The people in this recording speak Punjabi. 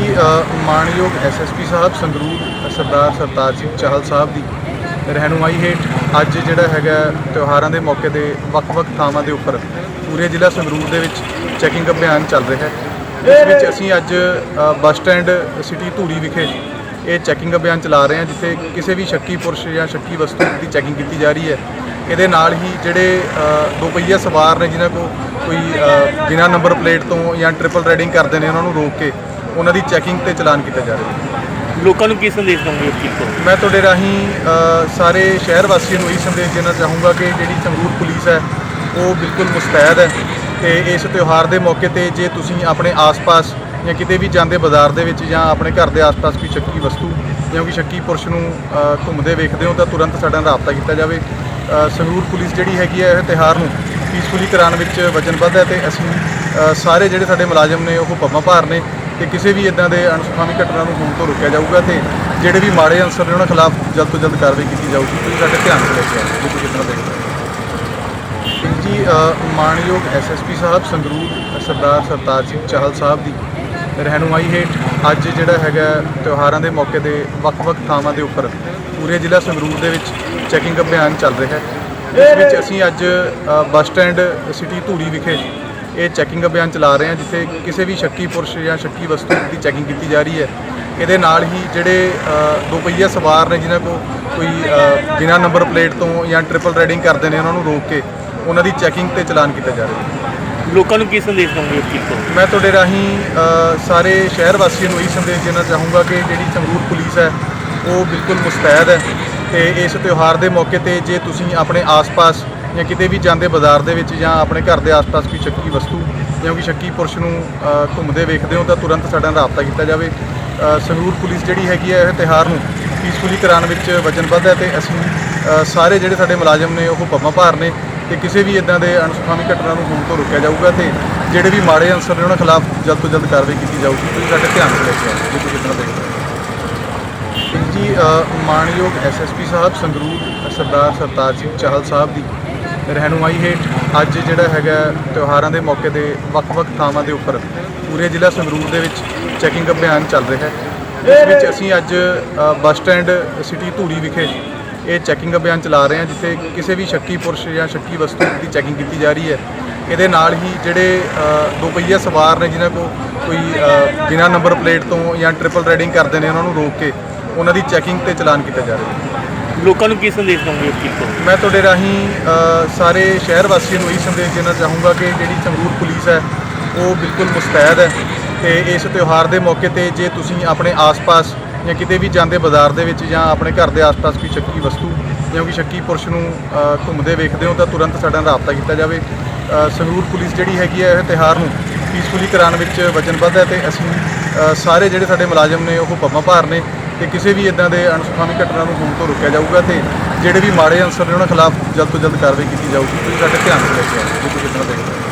ਜੀ ਅ, ਮਾਣਯੋਗ ਐਸਐਸਪੀ ਸਾਹਿਬ ਸੰਗਰੂਰ ਸਰਦਾਰ ਸਰਤਾਜ ਸਿੰਘ ਚਾਹਲ ਸਾਹਿਬ ਦੀ ਰਹਿਨੁਮਾਈ ਹੇਠ ਅੱਜ ਜਿਹੜਾ ਹੈਗਾ ਤਿਉਹਾਰਾਂ ਦੇ ਮੌਕੇ ਤੇ ਵੱਖ-ਵੱਖ ਥਾਵਾਂ ਦੇ ਉੱਪਰ ਪੂਰੇ ਜ਼ਿਲ੍ਹਾ ਸੰਗਰੂਰ ਦੇ ਵਿੱਚ ਚੈਕਿੰਗ ਅਭਿਆਨ ਚੱਲ ਰਿਹਾ ਹੈ। ਇਸ ਵਿੱਚ ਅਸੀਂ ਅੱਜ ਬੱਸ ਸਟੈਂਡ ਸਿਟੀ ਧੂਰੀ ਵਿਖੇ ਇਹ ਚੈਕਿੰਗ ਅਭਿਆਨ ਚਲਾ ਰਹੇ ਹਾਂ ਜਿੱਥੇ ਕਿਸੇ ਵੀ ਸ਼ੱਕੀ ਪੁਰਸ਼ ਜਾਂ ਸ਼ੱਕੀ ਵਸਤੂ ਦੀ ਚੈਕਿੰਗ ਕੀਤੀ ਜਾ ਰਹੀ ਹੈ। ਇਹਦੇ ਨਾਲ ਹੀ ਜਿਹੜੇ ਅ, ਦੋ ਪਹੀਆ ਸਵਾਰ ਨੇ ਜਿਨ੍ਹਾਂ ਕੋ ਕੋਈ ਅ, ਬਿਨਾਂ ਨੰਬਰ ਪਲੇਟ ਤੋਂ ਜਾਂ ਟ੍ਰਿਪਲ ਰਾਈਡਿੰਗ ਕਰਦੇ ਨੇ ਉਹਨਾਂ ਨੂੰ ਰੋਕ ਕੇ ਉਹਨਾਂ ਦੀ ਚੈਕਿੰਗ ਤੇ ਚਲਾਨ ਕੀਤਾ ਜਾ ਰਿਹਾ। ਹੈ ਲੋਕਾਂ ਨੂੰ ਕੀ ਸੰਦੇਸ਼ ਦਵਾਂਗੇ ਇਸ ਚੀਜ਼ ਤੋਂ? ਮੈਂ ਤੁਹਾਡੇ ਰਾਹੀਂ ਅ, ਸਾਰੇ ਸ਼ਹਿਰ ਵਾਸੀਆਂ ਨੂੰ ਇਹ ਸੰਦੇਸ਼ ਦੇਣਾ ਚਾਹੂੰਗਾ ਕਿ ਜਿਹੜੀ ਸੰਗਰੂਰ ਪੁਲਿਸ ਹੈ ਉਹ ਬਿਲਕੁਲ ਮੁਸਤੈਦ ਹੈ ਤੇ ਇਸ ਤਿਉਹਾਰ ਦੇ ਮੌਕੇ ਤੇ ਜੇ ਤੁਸੀਂ ਆਪਣੇ ਆਸ-ਪਾਸ ਜਾਂ ਕਿਤੇ ਵੀ ਜਾਂਦੇ ਬਾਜ਼ਾਰ ਦੇ ਵਿੱਚ ਜਾਂ ਆਪਣੇ ਘਰ ਦੇ ਆਸ-ਪਾਸ ਕੋਈ ਸ਼ੱਕੀ ਵਸਤੂ ਜਾਂ ਕੋਈ ਸ਼ੱਕੀ ਪੁਰਸ਼ ਨੂੰ ਅ, ਘੁੰਮਦੇ ਵੇਖਦੇ ਹੋ ਤਾਂ ਤੁਰੰਤ ਸਾਡੇ ਨਾਲ ਰਾਬਤਾ ਕੀਤਾ ਜਾਵੇ। ਅ, ਸੰਗਰੂਰ ਪੁਲਿਸ ਜਿਹੜੀ ਹੈਗੀ ਹੈ ਇਹ ਤਿਉਹਾਰ ਨੂੰ ਪੀਸਫੁਲੀ ਕਰਾਉਣ ਵਿੱਚ ਵਚਨਬੱਧ ਹੈ ਤੇ ਅਸੀਂ ਅ, ਸਾਰੇ ਜਿਹੜੇ ਸਾਡੇ ਮੁਲਾਜ਼ਮ ਨੇ ਉਹ ਪੰਮਾਂ ਭਾਰ ਨੇ ਤੇ ਕਿਸੇ ਵੀ ਇਦਾਂ ਦੇ ਅਣਸੁਖਾਵੀ ਘਟਨਾ ਨੂੰ ਹੋਣ ਤੋਂ ਰੋਕਿਆ ਜਾਊਗਾ ਤੇ ਜਿਹੜੇ ਵੀ ਮਾੜੇ ਅਨਸਰ ਨੇ ਉਹਨਾਂ ਖਿਲਾਫ ਜਲਦ ਤੋਂ ਜਲਦ ਕਾਰਵਾਈ ਕੀਤੀ ਜਾਊਗੀ। ਤੁਸੀਂ ਸਾਡੇ ਧਿਆਨ 'ਚ ਲੈ ਕੇ ਆਓ ਜੇ ਤੁਸੀਂ ਕਿਤਨਾ ਦੇਖਦੇ ਜੀ ਅ, ਐਸਐਸਪੀ ਸਾਹਿਬ ਸੰਗਰੂਰ ਸਰਦਾਰ ਸਰਤਾਜ ਸਿੰਘ ਚਾਹਲ ਸਾਹਿਬ ਦੀ ਰਹਿਨੁਮਾਈ ਹੇਠ ਅੱਜ ਜਿਹੜਾ ਹੈਗਾ ਤਿਉਹਾਰਾਂ ਦੇ ਮੌਕੇ ਤੇ ਵੱਖ-ਵੱਖ ਥਾਵਾਂ ਦੇ ਉੱਪਰ ਪੂਰੇ ਜ਼ਿਲ੍ਹਾ ਸੰਗਰੂਰ ਦੇ ਵਿੱਚ ਚੈਕਿੰਗ ਅਭਿਆਨ ਚੱਲ ਰਿਹਾ ਹੈ। ਇਸ ਵਿੱਚ ਅਸੀਂ ਅੱਜ ਬੱਸ ਸਟੈਂਡ ਸਿਟੀ ਧੂਰੀ ਵਿਖੇ ਇਹ ਚੈਕਿੰਗ ਅਭਿਆਨ ਚਲਾ ਰਹੇ ਹਾਂ ਜਿੱਥੇ ਕਿਸੇ ਵੀ ਸ਼ੱਕੀ ਪੁਰਸ਼ ਜਾਂ ਸ਼ੱਕੀ ਵਸਤੂ ਦੀ ਚੈਕਿੰਗ ਕੀਤੀ ਜਾ ਰਹੀ ਹੈ। ਇਹਦੇ ਨਾਲ ਹੀ ਜਿਹੜੇ ਦੋ ਪਹੀਆ ਸਵਾਰ ਨੇ ਜਿਨ੍ਹਾਂ ਕੋ ਕੋਈ ਬਿਨਾਂ ਨੰਬਰ ਪਲੇਟ ਤੋਂ ਜਾਂ ਟ੍ਰਿਪਲ ਰਾਈਡਿੰਗ ਕਰਦੇ ਨੇ ਉਹਨਾਂ ਨੂੰ ਰੋਕ ਕੇ ਉਹਨਾਂ ਦੀ ਚੈਕਿੰਗ ਤੇ ਚਲਾਨ ਕੀਤਾ ਜਾ ਰਿਹਾ ਹੈ। ਲੋਕਾਂ ਨੂੰ ਕੀ ਸੰਦੇਸ਼ ਦਵਾਂਗੇ ਇਸ ਚੀਜ਼ ਤੋਂ? ਮੈਂ ਤੁਹਾਡੇ ਰਾਹੀਂ ਸਾਰੇ ਸ਼ਹਿਰ ਵਾਸੀਆਂ ਨੂੰ ਇਹ ਸੰਦੇਸ਼ ਦੇਣਾ ਚਾਹੂੰਗਾ ਕਿ ਜਿਹੜੀ ਸੰਗਰੂਰ ਪੁਲਿਸ ਹੈ ਉਹ ਬਿਲਕੁਲ ਮੁਸਤੈਦ ਹੈ ਤੇ ਇਸ ਤਿਉਹਾਰ ਦੇ ਮੌਕੇ ਤੇ ਜੇ ਤੁਸੀਂ ਆਪਣੇ ਆਸ-ਪਾਸ ਜਾਂ ਕਿਤੇ ਵੀ ਜਾਂਦੇ ਬਾਜ਼ਾਰ ਦੇ ਵਿੱਚ ਜਾਂ ਆਪਣੇ ਘਰ ਦੇ ਆਸ-ਪਾਸ ਕੋਈ ਸ਼ੱਕੀ ਵਸਤੂ ਜਾਂ ਕੋਈ ਸ਼ੱਕੀ ਪੁਰਸ਼ ਨੂੰ ਘੁੰਮਦੇ ਵੇਖਦੇ ਹੋ ਤਾਂ ਤੁਰੰਤ ਸਾਡੇ ਨਾਲ ਰਾਬਤਾ ਕੀਤਾ ਜਾਵੇ। ਸੰਗਰੂਰ ਪੁਲਿਸ ਜਿਹੜੀ ਹੈਗੀ ਹੈ ਇਹ ਤਿਉਹਾਰ ਨੂੰ ਪੀਸਫੁਲੀ ਕਰਾਉਣ ਵਿੱਚ ਵਚਨਬੱਧ ਹੈ ਤੇ ਅਸੀਂ ਸਾਰੇ ਜਿਹੜੇ ਸਾਡੇ ਮੁਲਾਜ਼ਮ ਨੇ ਉਹ ਪੰਮਾਂ ਭਾਰ ਨੇ ਤੇ ਕਿਸੇ ਵੀ ਇਦਾਂ ਦੇ ਅਣਸੁਖਾਵੀ ਘਟਨਾ ਨੂੰ ਹੋਣ ਤੋਂ ਰੋਕਿਆ ਜਾਊਗਾ ਤੇ ਜਿਹੜੇ ਵੀ ਮਾੜੇ ਅਨਸਰ ਨੇ ਉਹਨਾਂ ਖਿਲਾਫ ਜਲਦ ਤੋਂ ਜਲਦ ਕਾਰਵਾਈ ਕੀਤੀ ਜਾਊਗੀ। ਤੁਸੀਂ ਸਾਡੇ ਧਿਆਨ 'ਚ ਲੈ ਕੇ ਆਓ ਜੇ ਤੁਸੀਂ ਕਿਤਨਾ ਦੇਖਦੇ ਹੋ ਜੀ ਅ, ਐਸਐਸਪੀ ਸਾਹਿਬ ਸੰਗਰੂਰ ਸਰਦਾਰ ਸਰਤਾਜ ਸਿੰਘ ਚਾਹਲ ਸਾਹਿਬ ਦੀ ਰਹਿਨੁਮਾਈ ਹੇਠ ਅੱਜ ਜਿਹੜਾ ਹੈਗਾ ਤਿਉਹਾਰਾਂ ਦੇ ਮੌਕੇ ਤੇ ਵੱਖ-ਵੱਖ ਥਾਵਾਂ ਦੇ ਉੱਪਰ ਪੂਰੇ ਜ਼ਿਲ੍ਹਾ ਸੰਗਰੂਰ ਦੇ ਵਿੱਚ ਚੈਕਿੰਗ ਅਭਿਆਨ ਚੱਲ ਰਿਹਾ ਹੈ। ਇਸ ਵਿੱਚ ਅਸੀਂ ਅੱਜ ਬੱਸ ਸਟੈਂਡ ਸਿਟੀ ਧੂਰੀ ਵਿਖੇ ਇਹ ਚੈਕਿੰਗ ਅਭਿਆਨ ਚਲਾ ਰਹੇ ਹਾਂ ਜਿੱਥੇ ਕਿਸੇ ਵੀ ਸ਼ੱਕੀ ਪੁਰਸ਼ ਜਾਂ ਸ਼ੱਕੀ ਵਸਤੂ ਦੀ ਚੈਕਿੰਗ ਕੀਤੀ ਜਾ ਰਹੀ ਹੈ। ਇਹਦੇ ਨਾਲ ਹੀ ਜਿਹੜੇ ਅ, ਦੋ ਪਹੀਆ ਸਵਾਰ ਨੇ ਜਿਨ੍ਹਾਂ ਕੋ ਕੋਈ ਅ, ਨੰਬਰ ਪਲੇਟ ਤੋਂ ਜਾਂ ਟ੍ਰਿਪਲ ਰਾਈਡਿੰਗ ਕਰਦੇ ਨੇ ਉਹਨਾਂ ਨੂੰ ਰੋਕ ਕੇ ਉਹਨਾਂ ਦੀ ਚੈਕਿੰਗ ਤੇ ਚਲਾਨ ਕੀਤਾ ਜਾ ਰਿਹਾ ਹੈ। ਲੋਕਾਂ ਨੂੰ ਕੀ ਸੰਦੇਸ਼ ਦਵਾਂਗੇ ਇਸ ਚੀਜ਼ ਤੋਂ? ਮੈਂ ਤੁਹਾਡੇ ਰਾਹੀਂ ਅ, ਸਾਰੇ ਸ਼ਹਿਰ ਵਾਸੀਆਂ ਨੂੰ ਇਹ ਸੰਦੇਸ਼ ਦੇਣਾ ਚਾਹੂੰਗਾ ਕਿ ਜਿਹੜੀ ਸੰਗਰੂਰ ਪੁਲਿਸ ਹੈ ਉਹ ਬਿਲਕੁਲ ਮੁਸਤੈਦ ਹੈ ਤੇ ਇਸ ਤਿਉਹਾਰ ਦੇ ਮੌਕੇ ਤੇ ਜੇ ਤੁਸੀਂ ਆਪਣੇ ਆਸ-ਪਾਸ ਜਾਂ ਕਿਤੇ ਵੀ ਜਾਂਦੇ ਬਾਜ਼ਾਰ ਦੇ ਵਿੱਚ ਜਾਂ ਆਪਣੇ ਘਰ ਦੇ ਆਸ-ਪਾਸ ਕੋਈ ਸ਼ੱਕੀ ਵਸਤੂ ਜਾਂ ਕੋਈ ਸ਼ੱਕੀ ਪੁਰਸ਼ ਨੂੰ ਅ, ਘੁੰਮਦੇ ਵੇਖਦੇ ਹੋ ਤਾਂ ਤੁਰੰਤ ਸਾਡੇ ਨਾਲ ਰਾਬਤਾ ਕੀਤਾ ਜਾਵੇ। ਅ, ਸੰਗਰੂਰ ਪੁਲਿਸ ਜਿਹੜੀ ਹੈਗੀ ਹੈ ਇਹ ਤਿਉਹਾਰ ਨੂੰ ਪੀਸਫੁਲੀ ਕਰਾਉਣ ਵਿੱਚ ਵਚਨਬੱਧ ਹੈ ਤੇ ਅਸੀਂ ਅ, ਸਾਰੇ ਜਿਹੜੇ ਸਾਡੇ ਮੁਲਾਜ਼ਮ ਨੇ ਉਹ ਪੰਮਾਂ ਭਾਰ ਨੇ ਤੇ ਕਿਸੇ ਵੀ ਇਦਾਂ ਦੇ ਅਣਸੁਖਾਵੀ ਘਟਨਾ ਨੂੰ ਹੋਣ ਤੋਂ ਰੋਕਿਆ ਜਾਊਗਾ ਤੇ ਜਿਹੜੇ ਵੀ ਮਾੜੇ ਅਨਸਰ ਨੇ ਉਹਨਾਂ ਖਿਲਾਫ ਜਲਦ ਤੋਂ ਜਲਦ ਕਾਰਵਾਈ ਕੀਤੀ ਜਾਊਗੀ। ਤੁਸੀਂ ਸਾਡੇ ਧਿਆਨ 'ਚ ਲੈ ਕੇ ਆਓ ਜੇ ਤੁਸੀਂ ਕਿਤਨਾ ਦੇਖਦੇ